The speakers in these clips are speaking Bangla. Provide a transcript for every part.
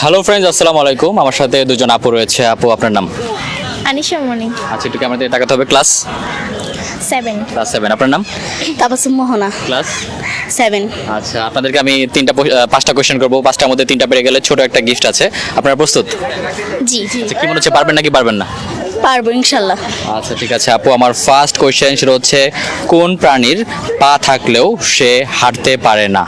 হ্যালো ফ্রেন্ডস আসসালামু আলাইকুম। আমার সাথে দুজন আপু রয়েছে। আপু আপনার নাম? আনিশা মনি। আচ্ছা একটু ক্যামেরা দিয়ে তাকাতে হবে। ক্লাস সেভেন ক্লাস সেভেন আপনার নাম? তাবাসুম মোহনা। ক্লাস সেভেন আচ্ছা আপনাদেরকে আমি তিনটা পাঁচটা কোয়েশ্চেন করব। পাঁচটার মধ্যে তিনটা পেরে গেলে ছোট একটা গিফট আছে। আপনারা প্রস্তুত? জি। জি আচ্ছা কি মনে হচ্ছে পারবেন নাকি পারবেন না? পারব ইনশাল্লাহ। আচ্ছা ঠিক আছে। আপু আমার ফার্স্ট কোয়েশ্চেন সেটা হচ্ছে কোন প্রাণীর পা থাকলেও সে হাঁটতে পারে না?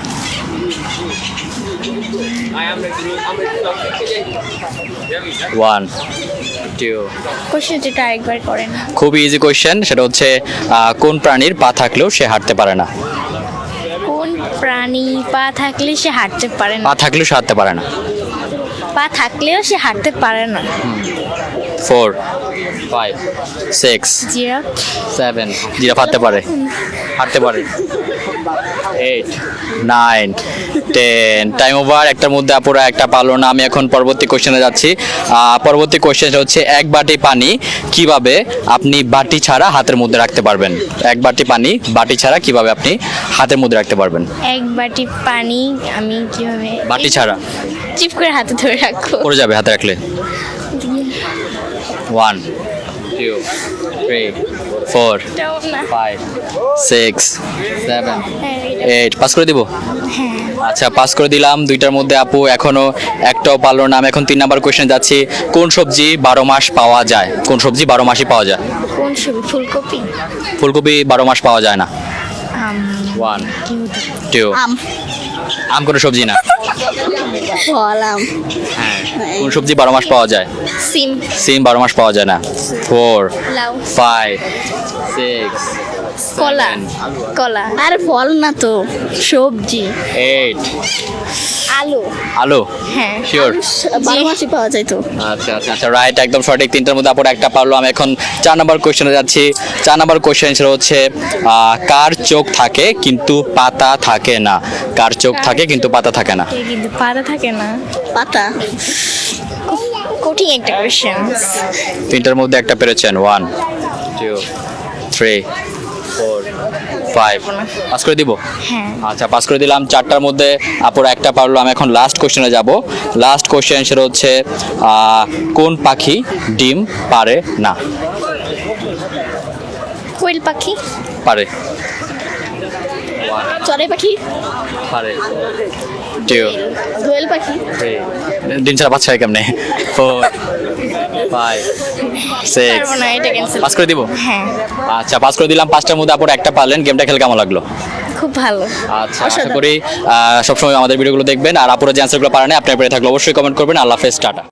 ওয়ান টু কোশ্চেনটা আরেকবার করেন। খুবই ইজি কোয়েশ্চেন সেটা হচ্ছে কোন প্রাণীর পা থাকলেও সে হাঁটতে পারে না? কোন প্রাণী পা থাকলে সে হাঁটতে পারে না? পা থাকলেও সে হাঁটতে পারে না। পা থাকলেও সে হাঁটতে পারে না। Four five six giraffe seven giraffe হাঁটতে পারে। হাঁটতে পারে। Eight nine ten time over একটার মধ্যে আপুরা একটা পারল না। আমি এখন পরবর্তী কোশ্চেনে যাচ্ছি। পরবর্তী কোশ্চেনটা হচ্ছে এক বাটি পানি কীভাবে আপনি বাটি ছাড়া হাতের মধ্যে রাখতে পারবেন? এক বাটি পানি বাটি ছাড়া কীভাবে আপনি হাতের মধ্যে রাখতে পারবেন? এক বাটি পানি আমি কীভাবে বাটি ছাড়া? চিপ করে হাতে ধরে রাখব। পড়ে যাবে হাতে রাখলে। ওয়ান এটাও না ফাইভ সিক্স সেভেন হ্যাঁ, এইট পাস করে দিব? আচ্ছা পাস করে দিলাম। দুইটার মধ্যে আপু এখনও একটাও পারল না। আমি এখন তিন নাম্বার কোয়েশ্চেন যাচ্ছি। কোন সবজি বারো মাস পাওয়া যায়? কোন সবজি বারো মাসই পাওয়া যায়? কোন ছবি ফুলকপি। ফুলকপি বারো মাস পাওয়া যায় না। ওয়ান? টু আম কোনো সবজি না। ফল হ্যাঁ কোন সবজি বারো মাস পাওয়া যায়? সিম। সিম বারো মাস পাওয়া যায় না। ফোর ফাইভ সিক্স কলা। কলা। আর ফল না তো সবজি। এইট আলু। আলু? হ্যাঁ শিওর বারো পাওয়া যায় তো। আচ্ছা আচ্ছা আচ্ছা রাইট একদম সঠিক। তিনটার মধ্যে আপনার একটা পারল। আমি এখন চার নাম্বার কোয়েশ্চেনে যাচ্ছি। চার নাম্বার কোয়েশ্চেন সেটা হচ্ছে কার চোখ থাকে কিন্তু পাতা থাকে না? কার চোখ থাকে কিন্তু পাতা থাকে না? কিন্তু পাতা থাকে না। পাতা। কঠিন একটা কোয়েশ্চেন তিনটার মধ্যে একটা পেরেছেন। One two three four five pass করে দিব? হ্যাঁ। আচ্ছা পাস করে দিলাম। চারটার মধ্যে আপুরা একটা পারল। আমি এখন লাস্ট কোশ্চেনে যাব। লাস্ট কোশ্চেন সেটা হচ্ছে কোন পাখি ডিম পারে না? কোয়েল পাখি? পারে। চড়াই পাখি? পারে। দোয়েল পাখি? ডিম ছাড়া পাচ্ছে কেমনে? ফোর ফাইভ সিক্স পাস করে দিব? হ্যাঁ। আচ্ছা পাস করে দিলাম পাঁচটার মধ্যে আপনার একটা পারলেন গেমটা খেলে কেমন লাগল? খুব ভালো। আচ্ছা আশা করি সবসময় আমাদের ভিডিওগুলো দেখবেন আর আপনারা যে অ্যান্সারগুলো পারেন আপনার পেরে থাকলে অবশ্যই কমেন্ট করবেন। আল্লাহ হাফেজ টাটা।